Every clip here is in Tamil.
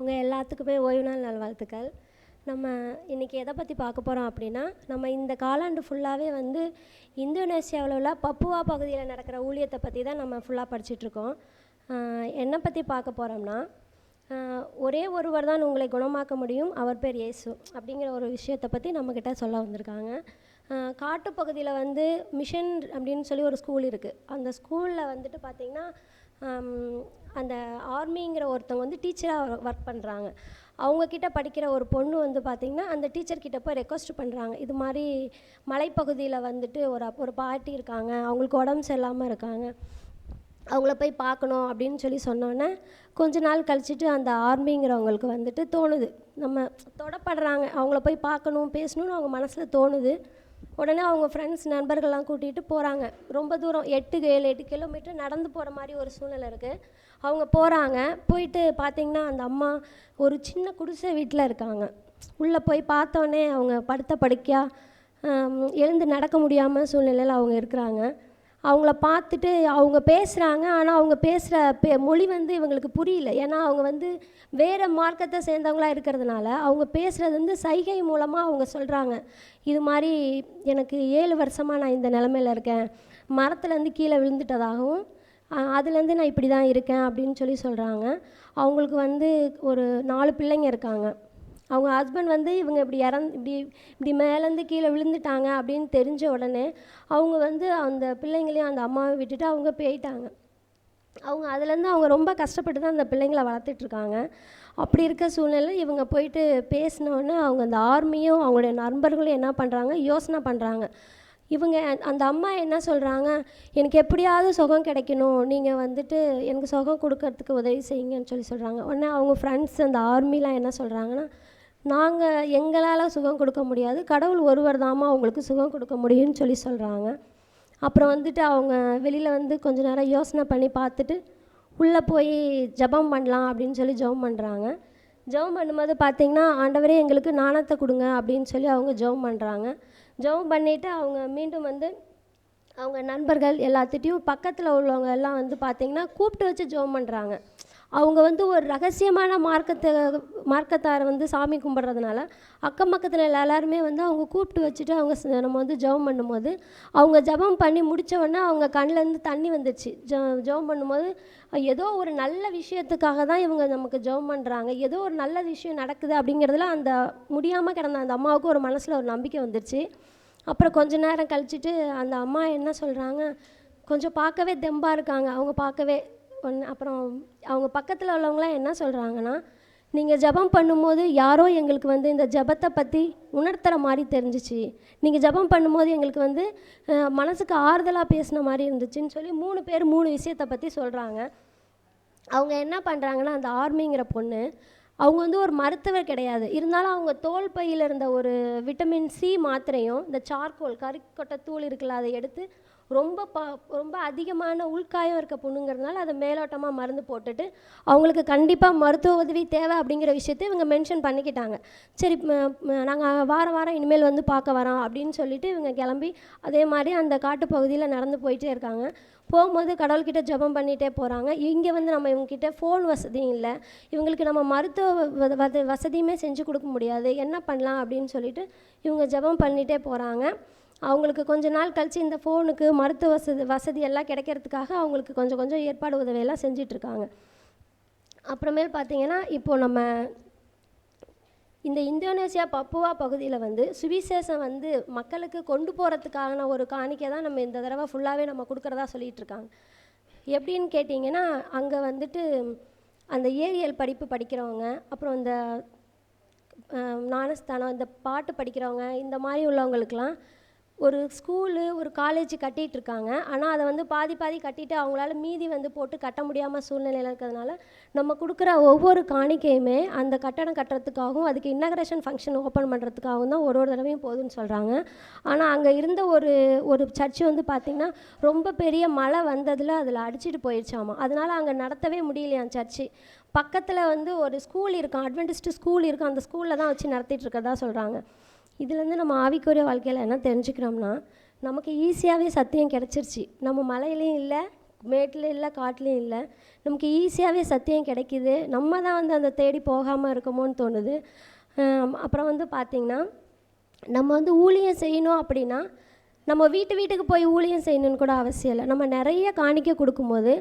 உங்கள் எல்லாத்துக்குமே ஓய்வு நாள் நல்வாழ்த்துக்கள். நம்ம இன்றைக்கி எதை பற்றி பார்க்க போகிறோம் அப்படின்னா நம்ம இந்த காலாண்டு ஃபுல்லாகவே வந்து இந்தோனேசியாவில் உள்ள பப்புவா பகுதியில் நடக்கிற ஊழியத்தை பற்றி தான் நம்ம ஃபுல்லாக படிச்சுட்ருக்கோம் என்னை பற்றி பார்க்க போகிறோம்னா ஒரே ஒருவர் தான் உங்களை குணமாக்க முடியும் அவர் பேர் இயேசு அப்படிங்கிற ஒரு விஷயத்தை பற்றி நம்மக்கிட்ட சொல்ல வந்திருக்காங்க. காட்டுப்பகுதியில் வந்து மிஷன் அப்படின்னு சொல்லி ஒரு ஸ்கூல் இருக்குது அந்த ஸ்கூலில் வந்துட்டு பார்த்திங்கன்னா அந்த ஆர்மிங்கிற ஒருத்தவங்க வந்து டீச்சராக ஒர்க் பண்ணுறாங்க அவங்கக்கிட்ட படிக்கிற ஒரு பொண்ணு வந்து பார்த்திங்கன்னா அந்த டீச்சர்கிட்ட போய் ரெக்வஸ்ட் பண்ணுறாங்க இது மாதிரி மலைப்பகுதியில் வந்துட்டு ஒரு ஒரு பாட்டி இருக்காங்க. அவங்களுக்கு உடம்பு சரியில்லாமல் இருக்காங்க. அவங்கள போய் பார்க்கணும் அப்படின்னு சொல்லி சொன்னோன்னே கொஞ்ச நாள் கழிச்சுட்டு அந்த ஆர்மிங்கிறவங்களுக்கு வந்துட்டு தோணுது. நம்ம தொடப்படுறாங்க. அவங்கள போய் பார்க்கணும் பேசணும்னு அவங்க மனசில் தோணுது. உடனே அவங்க ஃப்ரெண்ட்ஸ் நண்பர்கள்லாம் கூட்டிகிட்டு போகிறாங்க ரொம்ப தூரம் எட்டு ஏழு எட்டு கிலோமீட்டர் நடந்து போகிற மாதிரி ஒரு சூழ்நிலை இருக்குது அவங்க போகிறாங்க போயிட்டு பார்த்தீங்கன்னா அந்த அம்மா ஒரு சின்ன குடிசை வீட்டில் இருக்காங்க. உள்ளே போய் பார்த்தோன்னே அவங்க படுத்த படுக்கையாக எழுந்து நடக்க முடியாமல் சூழ்நிலையில் அவங்க இருக்கிறாங்க. அவங்கள பார்த்துட்டு அவங்க பேசுகிறாங்க ஆனால் அவங்க பேசுகிற பே மொழி வந்து இவங்களுக்கு புரியல. ஏன்னா அவங்க வந்து வேறு மார்க்கத்தை சேர்ந்தவங்களா இருக்கிறதுனால அவங்க பேசுகிறது வந்து சைகை மூலமாக அவங்க சொல்கிறாங்க இது மாதிரி எனக்கு ஏழு வருஷமாக நான் இந்த நிலமையில இருக்கேன். மரத்துலேருந்து கீழே விழுந்துட்டதாகவும் அதுலேருந்து நான் இப்படி தான் இருக்கேன் அப்படின்னு சொல்லி சொல்கிறாங்க அவங்களுக்கு வந்து ஒரு நாலு பிள்ளைங்க இருக்காங்க. அவங்க ஹஸ்பண்ட் வந்து இவங்க இப்படி இறந் இப்படி இப்படி மேலேருந்து கீழே விழுந்துட்டாங்க அப்படின்னு தெரிஞ்ச உடனே அவங்க வந்து அந்த பிள்ளைங்களையும் அந்த அம்மாவை விட்டுட்டு அவங்க போயிட்டாங்க. அவங்க அதுலேருந்து அவங்க ரொம்ப கஷ்டப்பட்டு தான் அந்த பிள்ளைங்கள வளர்த்துட்ருக்காங்க அப்படி இருக்க சூழ்நிலை இவங்க போயிட்டு பேசினோடனே அவங்க அந்த ஆர்மியும் அவங்களுடைய நண்பர்களும் என்ன பண்ணுறாங்க யோசனை பண்ணுறாங்க இவங்க அந்த- அந்த அம்மா என்ன சொல்கிறாங்க எனக்கு எப்படியாவது சுகம் கிடைக்கணும். நீங்கள் வந்துட்டு எனக்கு சுகம் கொடுக்கறதுக்கு உதவி செய்யுங்கன்னு சொல்லி சொல்கிறாங்க உடனே அவங்க ஃப்ரெண்ட்ஸ் அந்த ஆர்மிலாம் என்ன சொல்கிறாங்கன்னா நாங்கள் எங்களால் சுகம் கொடுக்க முடியாது. கடவுள் ஒருவர் தாம்மா அவங்களுக்கு சுகம் கொடுக்க முடியும்னு சொல்லி சொல்கிறாங்க அப்புறம் வந்துட்டு அவங்க வெளியில் வந்து கொஞ்ச நேரம் யோசனை பண்ணி பார்த்துட்டு உள்ளே போய் ஜெபம் பண்ணலாம் அப்படின்னு சொல்லி ஜெபம் பண்ணுறாங்க ஜெபம் பண்ணும்போது பார்த்தீங்கன்னா ஆண்டவரே எங்களுக்கு நாணத்தை கொடுங்க அப்படின்னு சொல்லி அவங்க ஜெபம் பண்ணுறாங்க ஜெபம் பண்ணிவிட்டு அவங்க மீண்டும் வந்து அவங்க நண்பர்கள் எல்லாத்துட்டையும் பக்கத்தில் உள்ளவங்க எல்லாம் வந்து பார்த்திங்கன்னா கூப்பிட்டு வச்சு ஜெபம் பண்ணுறாங்க அவங்க வந்து ஒரு ரகசியமான மார்க்கத்தை மார்க்கத்தாரை வந்து சாமி கும்பிட்றதுனால அக்கம் பக்கத்தில் எல்லாருமே வந்து அவங்க கூப்பிட்டு வச்சுட்டு அவங்க நம்ம வந்து ஜெபம் பண்ணும்போது அவங்க ஜெபம் பண்ணி முடித்தவொடனே அவங்க கண்ணிலேருந்து தண்ணி வந்துடுச்சு ஜ ஜெபம் பண்ணும்போது ஏதோ ஒரு நல்ல விஷயத்துக்காக தான் இவங்க நமக்கு ஜெபம் பண்ணுறாங்க ஏதோ ஒரு நல்ல விஷயம் நடக்குது அப்படிங்கிறதுல அந்த முடியாமல் கிடந்த அந்த அம்மாவுக்கு ஒரு மனசில் ஒரு நம்பிக்கை வந்துடுச்சு அப்புறம் கொஞ்ச நேரம் கழிச்சிட்டு அந்த அம்மா என்ன சொல்கிறாங்க கொஞ்சம் பார்க்கவே தெம்பாக இருக்காங்க. அவங்க பார்க்கவே ஒன்று அப்புறம் அவங்க பக்கத்தில் உள்ளவங்களாம் என்ன சொல்கிறாங்கன்னா நீங்கள் ஜெபம் பண்ணும்போது யாரோ எங்களுக்கு வந்து இந்த ஜெபத்தை பற்றி உணர்த்துற மாதிரி தெரிஞ்சிச்சு. நீங்கள் ஜெபம் பண்ணும்போது எங்களுக்கு வந்து மனசுக்கு ஆறுதலாக பேசின மாதிரி இருந்துச்சுன்னு சொல்லி மூணு பேர் மூணு விஷயத்தை பற்றி சொல்கிறாங்க அவங்க என்ன பண்ணுறாங்கன்னா அந்த ஆர்மிங்கிற பொண்ணு அவங்க வந்து ஒரு மருத்துவர் கிடையாது. இருந்தாலும் அவங்க தோல் பையில் இருந்த ஒரு விட்டமின் சி மாத்திரையும் இந்த சார்கோல் கறிக்கொட்டை தூள் இருக்குல்ல அதை எடுத்து ரொம்ப பா ரொம்ப அதிகமான உள்காயம் இருக்க பொண்ணுங்கிறதுனால அதை மேலோட்டமாக மருந்து போட்டுட்டு அவங்களுக்கு கண்டிப்பாக மருத்துவ உதவி தேவை அப்படிங்கிற விஷயத்தை இவங்க மென்ஷன் பண்ணிக்கிட்டாங்க. சரி நாங்கள் வாரம் வாரம் இனிமேல் வந்து பார்க்க வரோம் அப்படின்னு சொல்லிட்டு இவங்க கிளம்பி அதே மாதிரி அந்த காட்டுப்பகுதியில் நடந்து போயிட்டே இருக்காங்க. போகும்போது கடவுள்கிட்ட ஜெபம் பண்ணிகிட்டே போகிறாங்க இங்கே வந்து நம்ம இவங்ககிட்ட ஃபோன் வசதியும் இல்லை. இவங்களுக்கு நம்ம மருத்துவ வ- வசதியுமே செஞ்சு கொடுக்க முடியாது. என்ன பண்ணலாம் அப்படின்னு சொல்லிட்டு இவங்க ஜெபம் பண்ணிகிட்டே போகிறாங்க அவங்களுக்கு கொஞ்ச நாள் கழித்து இந்த ஃபோனுக்கு மருத்துவ வசதி வசதி எல்லாம் கிடைக்கிறதுக்காக அவங்களுக்கு கொஞ்சம் கொஞ்சம் ஏற்பாடு உதவியெல்லாம் செஞ்சிட்ருக்காங்க. அப்புறமேல் பார்த்தீங்கன்னா இப்போது நம்ம இந்த இந்தோனேசியா பப்புவா பகுதியில் வந்து சுவிசேஷம் வந்து மக்களுக்கு கொண்டு போகிறதுக்கான ஒரு காணிக்கை தான் நம்ம இந்த தடவை ஃபுல்லாகவே நம்ம கொடுக்குறதா சொல்லிகிட்ருக்காங்க எப்படின்னு கேட்டிங்கன்னா அங்கே வந்துட்டு அந்த ஏரியல் படிப்பு படிக்கிறவங்க அப்புறம் இந்த ஞானஸ்தானம் இந்த பாட்டு படிக்கிறவங்க இந்த மாதிரி உள்ளவங்களுக்கெல்லாம் ஒரு ஸ்கூலு ஒரு காலேஜ் கட்டிகிட்டு இருக்காங்க ஆனால் அதை வந்து பாதி பாதி கட்டிட்டு அவங்களால மீதி வந்து போட்டு கட்ட முடியாமல் சூழ்நிலையில் இருக்கிறதுனால நம்ம கொடுக்குற ஒவ்வொரு காணிக்கையுமே அந்த கட்டணம் கட்டுறதுக்காகவும் அதுக்கு இன்னகரேஷன் ஃபங்க்ஷன் ஓப்பன் பண்ணுறதுக்காகவும் தான் ஒரு ஒரு தடவையும் போதுன்னு சொல்கிறாங்க ஆனால் அங்கே இருந்த ஒரு ஒரு சர்ச்சு வந்து பார்த்திங்கன்னா ரொம்ப பெரிய மழை வந்ததில் அதில் அடிச்சிட்டு போயிடுச்சாமா அதனால் அங்கே நடத்தவே முடியலையாம் சர்ச்சு பக்கத்தில் வந்து ஒரு ஸ்கூல் இருக்கும் அட்வென்டிஸ்ட் ஸ்கூல் இருக்கும். அந்த ஸ்கூலில் தான் வச்சு நடத்திட்டு இருக்கிறதா சொல்கிறாங்க இதுலேருந்து நம்ம ஆவிக்குரிய வாழ்க்கையில் என்ன தெரிஞ்சுக்கிறோம்னா நமக்கு ஈஸியாகவே சத்தியம் கிடச்சிருச்சு. நம்ம மலையிலையும் இல்லை மேட்டில் இல்லை காட்டிலையும் இல்லை. நமக்கு ஈஸியாகவே சத்தியம் கிடைக்கிது. நம்ம தான் வந்து அந்த தேடி போகாமல் இருக்கோமோன்னு தோணுது. அப்புறம் வந்து பார்த்திங்கன்னா நம்ம வந்து ஊழியம் செய்யணும் அப்படின்னா நம்ம வீட்டு வீட்டுக்கு போய் ஊழியம் செய்யணும்னு கூட அவசியம் இல்லை. நம்ம நிறைய காணிக்க கொடுக்கும்போது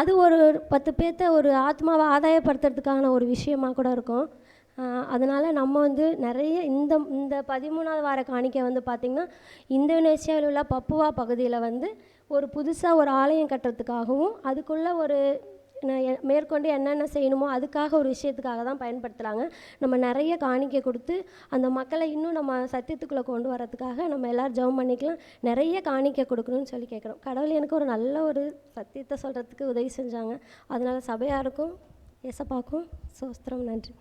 அது ஒரு பத்து பேர்த்த ஒரு ஆத்மாவை ஆதாயப்படுத்துறதுக்கான ஒரு விஷயமாக கூட இருக்கும். அதனால் நம்ம வந்து நிறைய இந்த இந்த பதிமூணாவது வார காணிக்கை வந்து பார்த்திங்கன்னா இந்தோனேசியாவில் உள்ள பப்புவா பகுதியில் வந்து ஒரு புதுசாக ஒரு ஆலயம் கட்டுறதுக்காகவும் அதுக்குள்ளே ஒரு மேற்கொண்டு என்னென்ன செய்யணுமோ அதுக்காக ஒரு விஷயத்துக்காக தான் பயன்படுத்துகிறாங்க நம்ம நிறைய காணிக்கை கொடுத்து அந்த மக்களை இன்னும் நம்ம சத்தியத்துக்குள்ளே கொண்டு வரதுக்காக நம்ம எல்லோரும் ஜெபம் பண்ணிக்கலாம். நிறைய காணிக்கை கொடுக்கணும்னு சொல்லி கேட்குறோம். கடவுள் எனக்கு ஒரு நல்ல ஒரு சத்தியத்தை சொல்கிறதுக்கு உதவி செஞ்சாங்க. அதனால் சபையாருக்கும் எசப்பாக்கும் சோஸ்திரம் நன்றி.